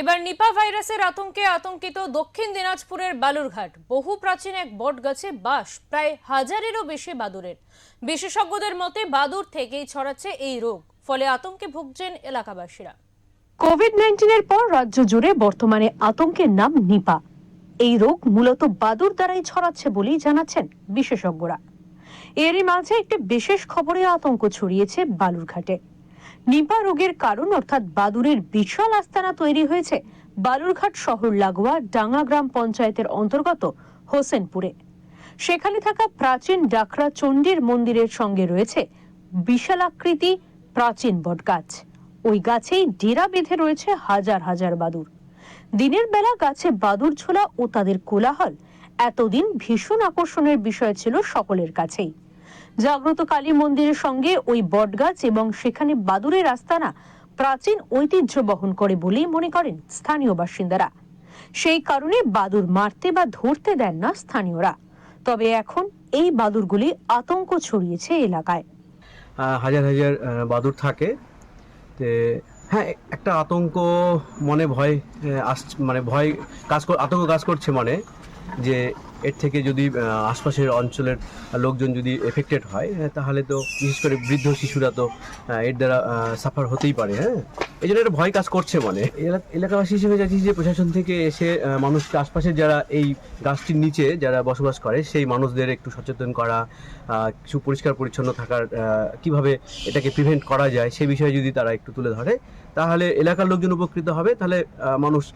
এবার নিপা ভাইরাসের আতঙ্কে আতঙ্কিত দক্ষিণ দিনাজপুরের বালুরঘাট। বহু প্রাচীন এক বট গাছে বাস, প্রায় হাজারেরও বেশি বাদুরের বিশেষজ্ঞদের মতে বাদুর থেকেই ছড়াচ্ছে এই রোগ, ফলে আতঙ্কে ভুগছেন এলাকাবাসীরা। কোভিড নাইন্টিনের পর রাজ্য জুড়ে বর্তমানে আতঙ্কের নাম নিপা। এই রোগ মূলত বাদুর দ্বারাই ছড়াচ্ছে বলেই জানাচ্ছেন বিশেষজ্ঞরা। এরই মাঝে একটি বিশেষ খবরে আতঙ্ক ছড়িয়েছে বালুরঘাটে। নিপা রোগের কারণ অর্থাৎ বাদুরের বিশাল আস্তানা তৈরি হয়েছে বালুরঘাট শহর লাগোয়া ডাঙ্গা গ্রাম পঞ্চায়েতের অন্তর্গত হোসেনপুরে। সেখানে থাকা প্রাচীন ডাকরা চণ্ডীর মন্দিরের সঙ্গে রয়েছে বিশালাকৃতি প্রাচীন বটগাছ। ওই গাছেই ডেরা বেঁধে রয়েছে হাজার হাজার বাদুর। দিনের বেলা গাছে বাদুর ঝোলা ও তাদের কোলাহল, এতদিন ভীষণ আকর্ষণের বিষয় ছিল সকলের কাছেই। জাগ্রত কালী মন্দিরের সঙ্গে ওই বটগাছ এবং সেখানে বাদুরের আস্তানা প্রাচীন ঐতিহ্য বহন করে বলেই মনে করেন স্থানীয় বাসিন্দারা। সেই কারণে বাদুর মারতে বা ধরতে দেন না স্থানীয়রা। তবে এখন এই বাদুরগুলি আতঙ্ক ছড়িয়েছে এলাকায়। হাজার হাজার বাদুর থাকে। হ্যাঁ একটা আতঙ্ক মনে ভয় মানে ভয় কাজ আতঙ্ক কাজ করছে মনে। যে এর থেকে যদি আশপাশের অঞ্চলের লোকজন যদি এফেক্টেড হয় হ্যাঁ, তাহলে তো বিশেষ করে বৃদ্ধ শিশুরা তো এর দ্বারা সাফার হতেই পারে হ্যাঁ? এই জন্য একটা ভয় কাজ করছে মনে এলা- এলাকাবাসী হিসেবে চাইছি যে প্রশাসন থেকে এসে মানুষকে আশপাশের যারা এই গাছটির নিচে যারা বসবাস করে সেই মানুষদের একটু সচেতন করা কিছু পরিষ্কার পরিচ্ছন্ন থাকার কীভাবে এটাকে প্রিভেন্ট করা যায় সেই বিষয়ে যদি তারা একটু তুলে ধরে তাহলে এলাকার লোকজন উপকৃত হবে তাহলে মানুষ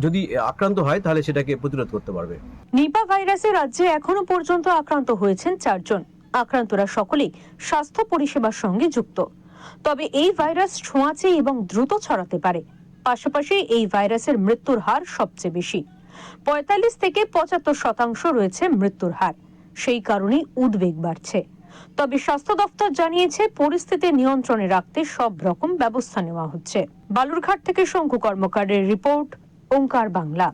যদি আক্রান্ত হয় তাহলে সেটাকে প্রতিরোধ করতে পারবে। নিপা ভাইরাসে রাজ্যে এখনও পর্যন্ত আক্রান্ত হয়েছেন চারজন। আক্রান্তরা সকলেই স্বাস্থ্য পরিষেবার সঙ্গে যুক্ত। তবে এই ভাইরাস ছোঁয়াচে এবং দ্রুত ছড়াতে পারে। পাশাপাশি এই ভাইরাসের মৃত্যুর হার সবচেয়ে বেশি। পঁয়তাল্লিশ থেকে পঁচাত্তর শতাংশ রয়েছে মৃত্যুর হার। সেই কারণেই উদ্বেগ বাড়ছে। তবে স্বাস্থ্য দফতর জানিয়েছে, পরিস্থিতি নিয়ন্ত্রণে রাখতে সব রকম ব্যবস্থা নেওয়া হচ্ছে। বালুরঘাট থেকে শঙ্কু কর্মকারের রিপোর্ট, ওঙ্কার বাংলা।